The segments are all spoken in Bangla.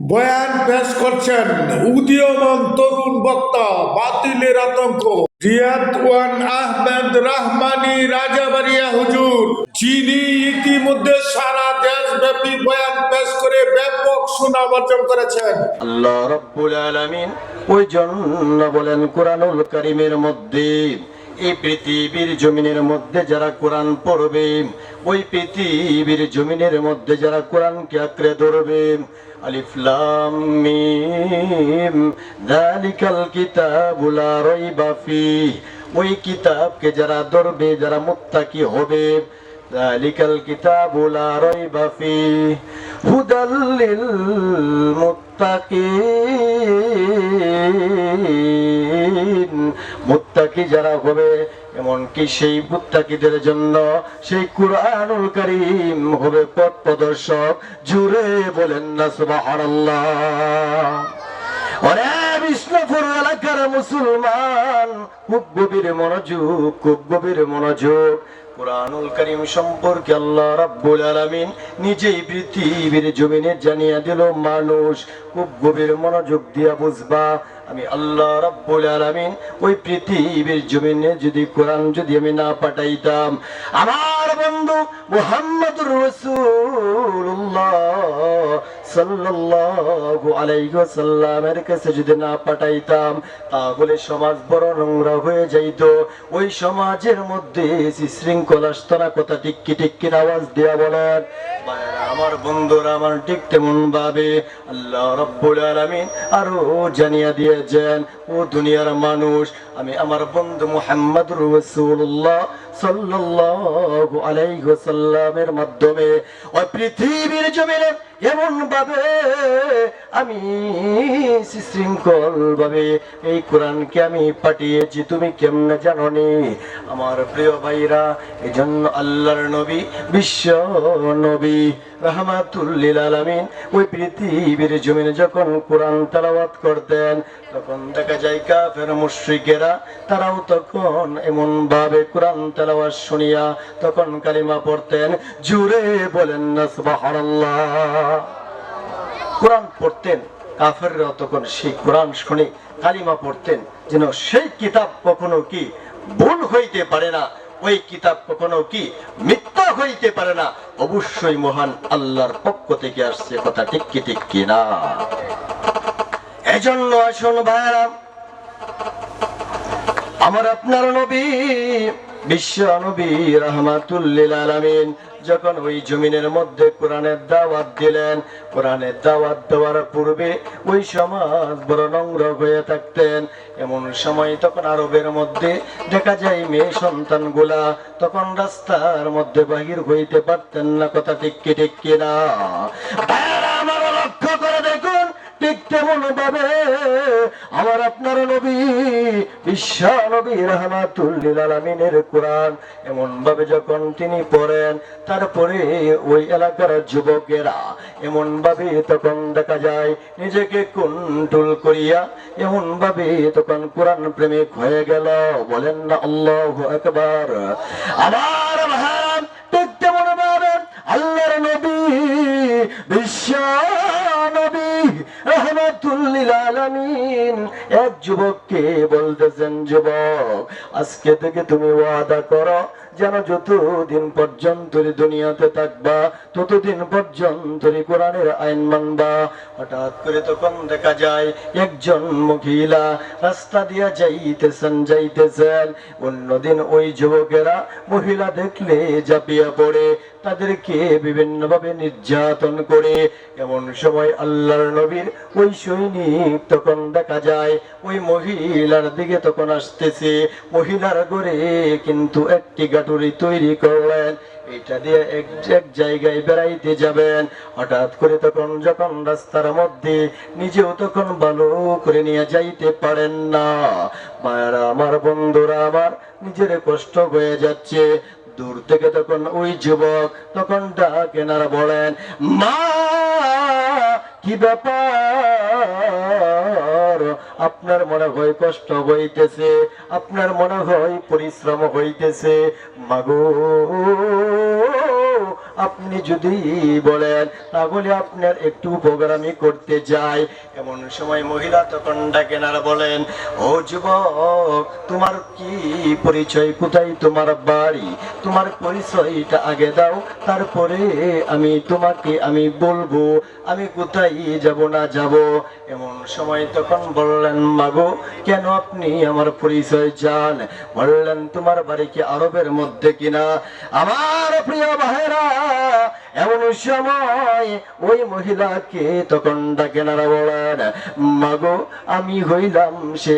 বয়ান পেশ করছেন উদীয়মান তরুণ বক্তা, বাতিলের আতঙ্ক। রিয়াদওয়ান আহমেদ রাহমানি রাজাবাড়িয়া হুজুর, যিনি ইতিমধ্যে সারা দেশব্যাপী বয়ান পেশ করে ব্যাপক সুনাম অর্জন করেছেন। আল্লাহ রব্বুল আলামিন ওই জন্য বলেন, কোরআনুল কারিমের মধ্যে এই পৃথিবীর জমিনের মধ্যে যারা কোরআন পড়বে, ওই পৃথিবীর জমিনের মধ্যে যারা কোরআনকে আঁকড়ে ধরবে আলিফলাম ওই কিতাবকে যারা ধরবে, যারা হবে মুত্তাকি যারা হবে, এমনকি সেই মুত্তাকিদের জন্য সেই কুরআনুল কারীম হবে পথ প্রদর্শক। জুড়ে বলেন না সুবহানাল্লাহ। আল্লাহ মুসলমান খুব গভীর মনোযোগ খুব গভীর মনোযোগ। কোরআনুল করিম সম্পর্কে আল্লাহ রাব্বুল আলামিন নিজেই পৃথিবীর জমিনে জানিয়ে দিল, মানুষ খুব গভীর মনোযোগ দিয়া বুঝবা। আমি আল্লাহ রাব্বুল আলামিন ওই পৃথিবীর জমিনে যদি কোরআন যদি আমি না পাঠাইতাম, আমার বন্ধু মুহাম্মদুর রাসূলুল্লাহ কাছে যদি না পাঠাইতাম, তাহলে সমাজ বড় নোংরা হয়ে যাইত। ওই সমাজের মধ্যে শৃঙ্খল আসতো না, কথা আওয়াজ দেয়া বলেন আমার বন্ধুরা আমার ঠিক তেমন ভাবে আল্লাহ রব্বুল আলামিন আরও জানিয়ে দিয়েছেন, ও দুনিয়ার মানুষ, আমি আমার বন্ধু মুহাম্মদুর রাসূলুল্লাহ সাল্লাল্লাহু আলাইহি ওয়াসাল্লামের মাধ্যমে ওই পৃথিবীর জমিনে এমন ভাবে আমি শৃঙ্খল ভাবে এই কোরআনকে আমি পাঠিয়েছি। তুমি কেমনে জানো নি আমার প্রিয় ভাইরা এই জন্য আল্লাহর নবী, বিশ্ব নবী রহমাতুল্লিল আলামিন, ওই পৃথিবীর জমিনে যখন কোরআন তালাওয়াত করতেন, তখন দেখা যায় কাফের মুশরিকেরা, তারাও তখন এমন ভাবে কোরআন তেলাওয়াত শুনিয়া তখন কালিমা পড়তেন, জুড়ে বলেন না, সুবহানাল্লাহ। কোরআন পড়তেন, কাফেররা তখন সেই কোরআন শুনে কালিমা পড়তেন, যেন সেই কিতাব কখনো কি ভুল হইতে পারে না, ওই কিতাব কখনো কি মিথ্যা হইতে পারে না। অবশ্যই মহান আল্লাহর পক্ষ থেকে আসছে, কথা ঠিক কি ঠিক কি না? এজন্য আসুন ভাইরা আমার আপনার নবী বিশ্ব নবী রহমাতুল্লিল আলামিন যখন ওই জমিনের মধ্যে কোরআনের দাওয়াত দিলেন, কোরআনের দাওয়াত দেওয়ার পূর্বে ওই সমাজ বড় নোংর হয়ে থাকতেন। এমন সময় তখন আরবের মধ্যে দেখা যায়, মেয়ে সন্তানগুলা তখন রাস্তার মধ্যে বাহির হইতে পারতেন না, কথা ঠিক কি কিনা ঠিক তেমন ভাবে আমার আপনার নবী বিশ্ব নবী রহমাতুল্লিল কোরআন এমন ভাবে যখন তিনি পড়েন, তারপরে ওই এলাকার যুবকেরা এমন ভাবে তখন দেখা যায়, নিজেকে কুন্টুল করিয়া এমন ভাবে তখন কোরআন প্রেমিক হয়ে গেল। বলেন না, আল্লাহু আকবার। আমার আলামিন এক যুবককে বলতেছেন যুবক আজকে থেকে তুমি ওয়াদা করো যেন যতদিন পর্যন্ত দুনিয়াতে থাকবা, ততদিন পর্যন্ত কোরআনের আইন মানবা। হঠাৎ করে তখন দেখা যায়, একজন মহিলা রাস্তা দিয়া যাইতেছেন যাইতেছেন। অন্যদিন ওই যুবকেরা মহিলা দেখলে জাপিয়া পড়ে, তাদেরকে বিভিন্ন ভাবে নির্যাতন করে। এমন সময় আল্লাহর নবীর ওই সৈনিক তখন দেখা যায়, ওই মহিলার দিকে তখন আসতেছে। মহিলার ঘরে কিন্তু একটি গাটুরি তৈরি করলেন। এটা দিয়ে এক এক জায়গায় বেড়াইতে যাবেন। হঠাৎ করে তখন যখন রাস্তার মধ্যে নিজেও তখন ভালো করে নিয়ে যাইতে পারেন না। মায়েরা, আমার বন্ধুরা, আমার নিজের কষ্ট হয়ে যাচ্ছে। দূর থেকে তখন ওই যুবক তখন ডাক এনারা বলেন, মা, কি ব্যাপার? আপনার মনে হয় কষ্ট হইতেছে আপনার মনে হয় পরিশ্রম হইতেছে। মাগো আপনি যদি বলেন, তাহলে আপনার একটু আমি করতে যাই। এমন সময় মহিলা তখন ডাকেন আর বলেন, ও যুবক, তোমার কি পরিচয়? কোথায় তোমার বাড়ি? তোমার পরিচয়টা আগে দাও, তারপরে আমি তোমাকে আমি বলব, আমি কোথায় যাব না যাব? এমন সময় তখন বললেন, মাগো, কেন আপনি আমার পরিচয় জান বললেন, তোমার বাড়ি কি আরবের মধ্যে কিনা? আমার প্রিয় ভাইরা এমন সময় ওই মহিলাকে তখন ডাকেনারা বলেন, মাগো, আমি হইলাম সে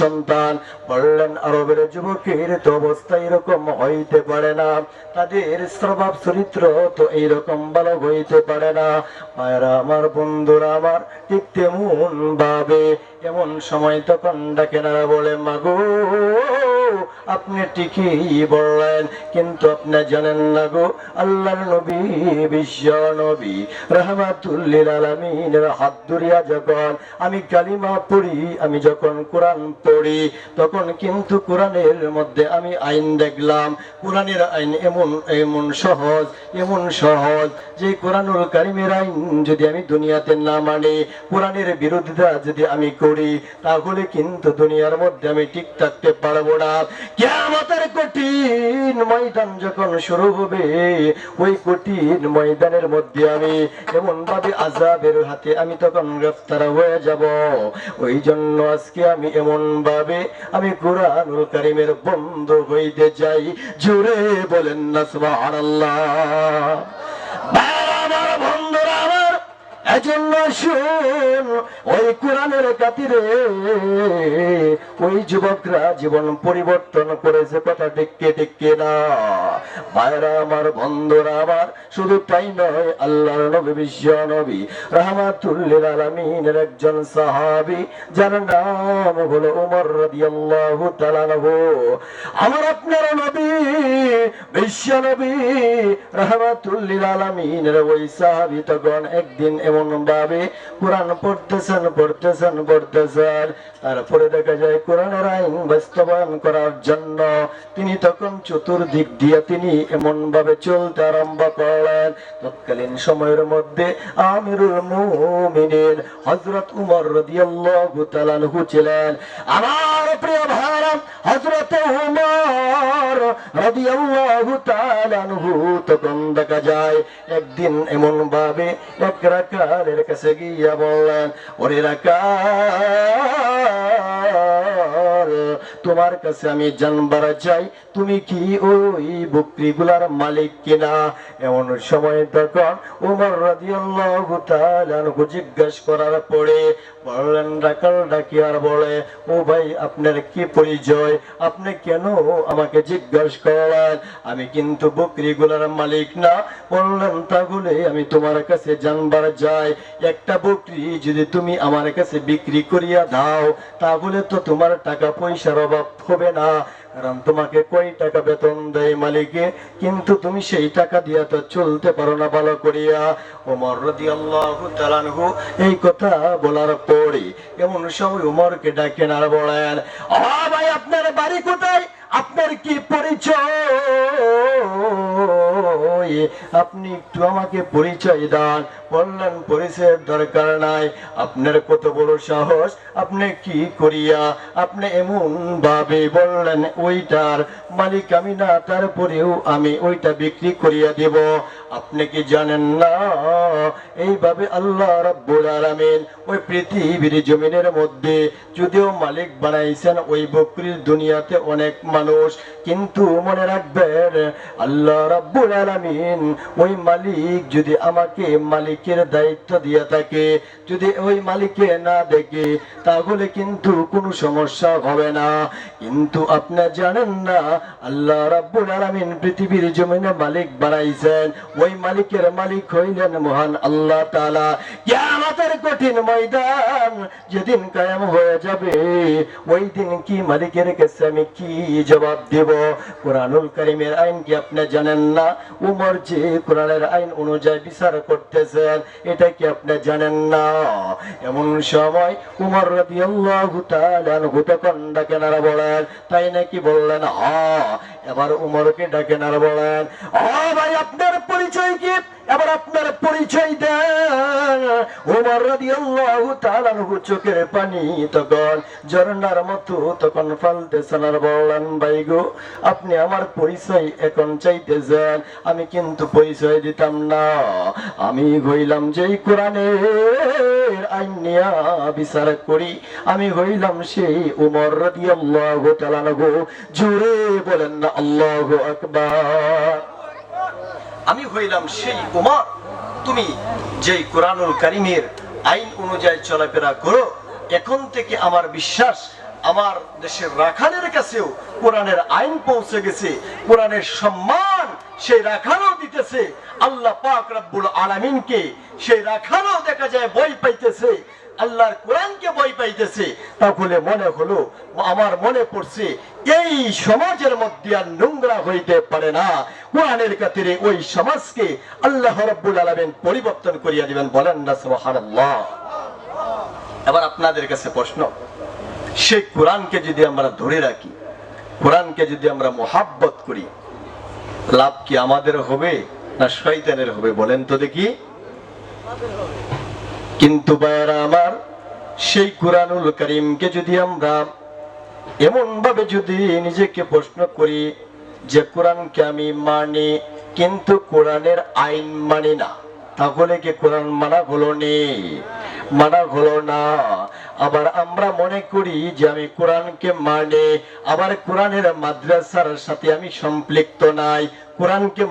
সন্তান। বললেন, আরবের যুবকের তো অবস্থা এরকম হইতে পারে না। তাদের স্বভাব, চরিত্র তো এইরকম ভালো হইতে পারে না। মায়েরা, আমার বন্ধুরা আমার ঠিক তেমন ভাবে এমন সময় তখন ডাকেনারা বলে, মাগো আপনি ঠিকই বললেন, কিন্তু আপনি জানেন না গো, আল্লাহর নবী, বিশ্ব নবী, রহমাতুল্লিল আলামিনের হাত ধরিয়া যখন আমি কালিমা পড়ি, আমি যখন কোরআন পড়ি, তখন কিন্তু কোরআনের মধ্যে আমি আইন দেখলাম, কোরআনের আইন এমন এমন সহজ এমন সহজ যে কোরআনুল কারিমের আইন যদি আমি দুনিয়াতে না মানি, কোরআনের বিরোধিতা যদি আমি করি, তাহলে কিন্তু দুনিয়ার মধ্যে আমি ঠিক থাকতে পারব না। কেমতের কঠিন ময়দান যখন শুরু হবে, ওই কঠিন ময়দানের মধ্যে আমি এমন ভাবে আজাবের হাতে আমি তখন গ্রেফতার হয়ে যাব। ওই জন্য আজকে আমি এমন ভাবে আমি কোরআনুল কারিমের বন্ধ হইতে যাই জোরে বলেন না, সুবহানাল্লাহ। এজন্য শুন ওই কোরআনের কাতিরে ওই যুবকরা জীবন পরিবর্তন করেছে কথা টিকে টিকে না। মায়েরা, আমার বন্ধুরা, আমার শুধু তাই নয়, আল্লাহর নবী, বিশ্ব নবী, রহমাতুল্লিল আলামিনের একজন সাহাবী, যার নাম হলো উমর রাদিয়াল্লাহু তাআলা আমার আপনার নবী, বিশ্ব নবী, রহমাতুল্লিল আলামিনের ওই সাহাবী তখন একদিন এমন ভাবে কোরআন পড়তেছেন পড়তেছেন পড়তেছেন। তারপরে দেখা যায় কোরআনের আইন বাস্তবায়ন করার জন্য তিনি তখন চতুর্দিক দিয়ে তিনি এমন ভাবে চলতে আরম্ভ করলেন। তৎকালীন সময়ের মধ্যে আমিরুল মুমিনিন হযরত উমর রাদিয়াল্লাহু তাআলা ছিলেন। আমার প্রিয় ভাইরা, হযরত উমর রাদিয়াল্লাহু তাআলা আনহু তখন দেখা যায় একদিন এমন ভাবে এক রাকালের কাছে গিয়া বললেন ওরে রাকাল তোমার কাছে আমি জানবার চাই, তুমি কি ওই বকরিগুলার মালিক কিনা? এমন সময় তখন উমর রাদিয়াল্লাহু তাআলা জিজ্ঞেস করার পরে বললেন রাকাল ডাকি আর বলে, ও ভাই, আপনার কি পরিচয়? আপনি কেন আমাকে জিজ্ঞেস করলেন? আমি কিন্তু বকরিগুলার মালিক না। বললেন, তাহলে আমি তোমার কাছে জানবার যাই একটা বকরি যদি তুমি আমার কাছে বিক্রি করিয়া দাও, তাহলে তো তোমার টাকা পয়সার অভাব হবে না। কারণ তোমাকে কই টাকা বেতন দেয় মালিকে? কিন্তু তুমি সেই টাকা দিয়া তো চলতে পারো না, ভালো করিয়া। ওমর রদি আল্লাহ এই কথা বলার পরে এমন সময় উমরকে ডাকেন আর বলেন ভাই, আপনার বাড়ি কোথায়? আপনার কি পরিচয়? আপনি একটু আমাকে পরিচয় দান। বললেন পরিচয়ের দরকার নাই। আপনার কত বড় সাহস? আপনি কি করিয়া? আপনি এমন ভাবে বললেন, ওইটার মালিক আমি না, তারপরেও আমি ওইটা বিক্রি করিয়া দেব। আপনি কি জানেন না? এইভাবে আল্লাহ রাব্বুল আলামিন ওই পৃথিবীর জমিনের মধ্যে যদিও মালিক বানাইছেন, ওই বকরির দুনিয়াতে অনেক মানুষ। কিন্তু মনে রাখবেন, আল্লাহ রাব্বুল আলামিন ওই মালিক যদি আমাকে মালিকের দায়িত্ব দিয়ে থাকে, যদি ওই মালিকে না দেখে, তাহলে কিন্তু কোনো সমস্যা হবে না। কিন্তু আপনি জানেন না, আল্লাহ রাব্বুল আলামিন পৃথিবীর জমিনে মালিক বানাইছেন। ওই মালিকের মালিক হইলেন মহান আল্লাহ তাআলা। কিয়ামতের কঠিন ময়দান যেদিন কায়েম হয়ে যাবে, ওই দিন কি মালিকের কাছে আমি কি জবাব দেব। কোরআনুল কারীমের আইন কি আপনি জানেন না? উমর যে কোরআনের আইন অনুযায়ী বিচার করতেছেন, এটা কি আপনি জানেন না? এমন সময় উমর রাদিয়াল্লাহু তাআলা আনহু তখন ডাকেনারা বলেন, তাই নাকি বললেন হ্যাঁ এবার উমরকে ডাকেন আর বলেন ও ভাই, আপনার পরিচয় কি? এবার আপনার পরিচয় দেন। উমর রাদিয়াল্লাহু তাআলা চোখের পানি তখন ঝর্ণার মতো তখন ফালতেছেন আর বললেন ভাই গো, আপনি আমার পরিচয় এখন চাইতেছেন, আমি কিন্তু পরিচয় দিতাম না। আমি হইলাম যেই কোরআনের আইন নিয়া বিচার করি, আমি হইলাম সেই উমর আনহু। জোরে বলেন না, আল্লাহু আকবার। আমি হইলাম সেই উমর, তুমি যেই কোরআনুল কারিমের আইন অনুযায়ী চলাফেরা করো, এখন থেকে আমার বিশ্বাস আমার দেশের রাখালের কাছেও কোরআনের আইন পৌঁছে গেছে, কোরআনের সম্মান সেই রাখালও দিতেছে, আল্লাহ পাক রব্বুল আলামিনকে সেই রাখালও দেখা যায় বই পাইতেছে, আল্লাহর কোরআনকে বই পাইতেছে। তাহলে মনে হলো, আমার মনে পড়ছে, এই সমাজের মধ্যে আর নোংরা হইতে পারে না। কোরআনের কাতিরে ওই সমাজকে আল্লাহ রাব্বুল আলামিন পরিবর্তন করিয়া দিবেন, বলেন না সুবহানাল্লাহ। এবার আপনাদের কাছে প্রশ্ন সেই কোরআনকে যদি আমরা ধরে রাখি, কোরআনকে যদি আমরা মোহাব্বত করি, লাভ কি আমাদের হবে না শয়তানের হবে বলেন তো দেখি? কিন্তু বায়ারা আমার, সেই কোরআনুল করিমকে যদি আমরা এমন ভাবে যদি নিজেকে প্রশ্ন করি যে কোরআনকে আমি মানি, কিন্তু কোরআনের আইন মানি না তাহলে কি কোরআন মানা হলো নে? মানা হলো না। আবার আমরা মনে করি যে আমি কোরআনকে মানে আবার কোরআনের মাদ্রাসার সাথে আমি সম্পৃক্ত নাই। কোরআনকে